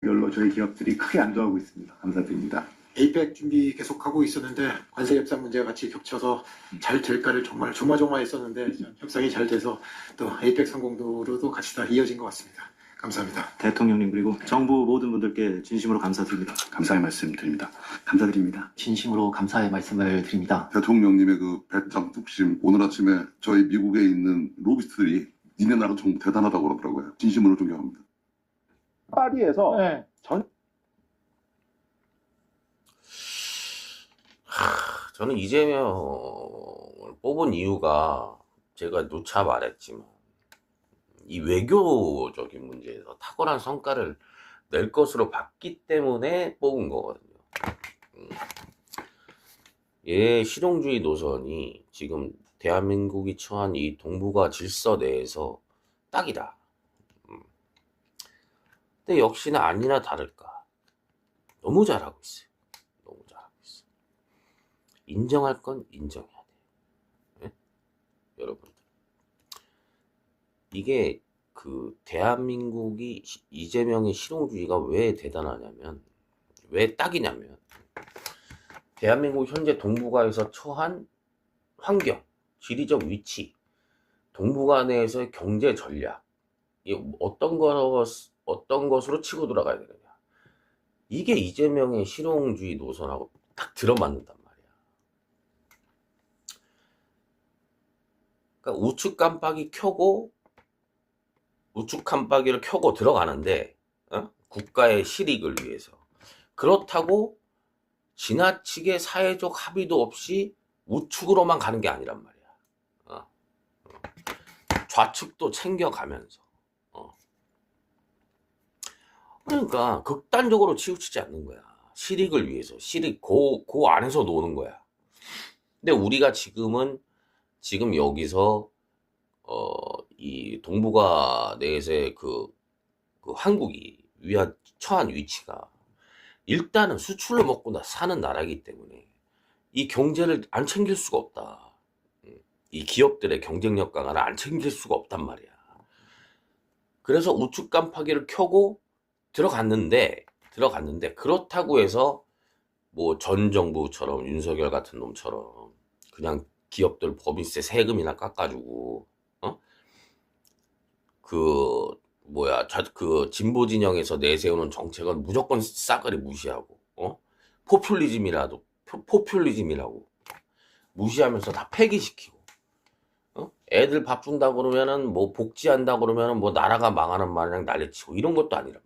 별로 저희 기업들이 크게 안도하고 있습니다. 감사드립니다. 에이펙 준비 계속하고 있었는데 관세 협상 문제가 같이 겹쳐서 잘 될까를 정말 조마조마했었는데 협상이 잘 돼서 또 에이펙 성공도로도 같이 다 이어진 것 같습니다. 감사합니다. 대통령님 그리고 정부 모든 분들께 진심으로 감사드립니다. 감사의 말씀 드립니다. 감사드립니다. 진심으로 감사의 말씀을 드립니다. 대통령님의 그 배짱 뚝심 오늘 아침에 저희 미국에 있는 로비스트들이 니네 나라 정부 대단하다고 그러더라고요. 진심으로 존경합니다. 파리에서 네. 하, 저는 이재명을 뽑은 이유가 제가 누차 말했지만 이 외교적인 문제에서 탁월한 성과를 낼 것으로 봤기 때문에 뽑은 거거든요. 음. 얘 실용주의 노선이 지금 대한민국이 처한 이 동북아 질서 내에서 딱이다. 음. 근데 역시나 아니나 다를까 너무 잘하고 있어요. 너무 잘하고 있어. 인정할 건 인정해야 돼. 요 여러분들. 이게 그 대한민국이 시- 이재명의 실용주의가 왜 대단하냐면 왜 딱이냐면 대한민국 현재 동북아에서 처한 환경, 지리적 위치, 동북아 내에서의 경제 전략, 이 어떤 것 어떤 것으로 치고 들어가야 되느냐. 이게 이재명의 실용주의 노선하고 딱 들어맞는단 말이야. 그러니까 우측 깜빡이 켜고 우측 깜빡이를 켜고 들어가는데 어? 국가의 실익을 위해서 그렇다고 지나치게 사회적 합의도 없이 우측으로만 가는 게 아니란 말이야. 어. 어. 좌측도 챙겨가면서. 어. 그러니까 극단적으로 치우치지 않는 거야. 실익을 위해서. 실익, 그, 그 안에서 노는 거야. 근데 우리가 지금은 지금 여기서 어, 이 동북아 내에서의 그, 그 한국이 위한 처한 위치가 일단은 수출로 먹고 나 사는 나라이기 때문에 이 경제를 안 챙길 수가 없다. 음, 이 기업들의 경쟁력 강화를 안 챙길 수가 없단 말이야. 그래서 우측 깜빡이를 켜고 들어갔는데 들어갔는데 그렇다고 해서 뭐 전 정부처럼 윤석열 같은 놈처럼 그냥 기업들 법인세 세금이나 깎아주고 어? 그 뭐야 좌- 그 진보 진영에서 내세우는 정책은 무조건 싸그리 무시하고 어? 포퓰리즘이라도 포- 포퓰리즘이라고 무시하면서 다 폐기시키고 어? 애들 밥 준다 그러면은 뭐 복지한다 그러면은 뭐 나라가 망하는 마냥 난리치고 이런 것도 아니란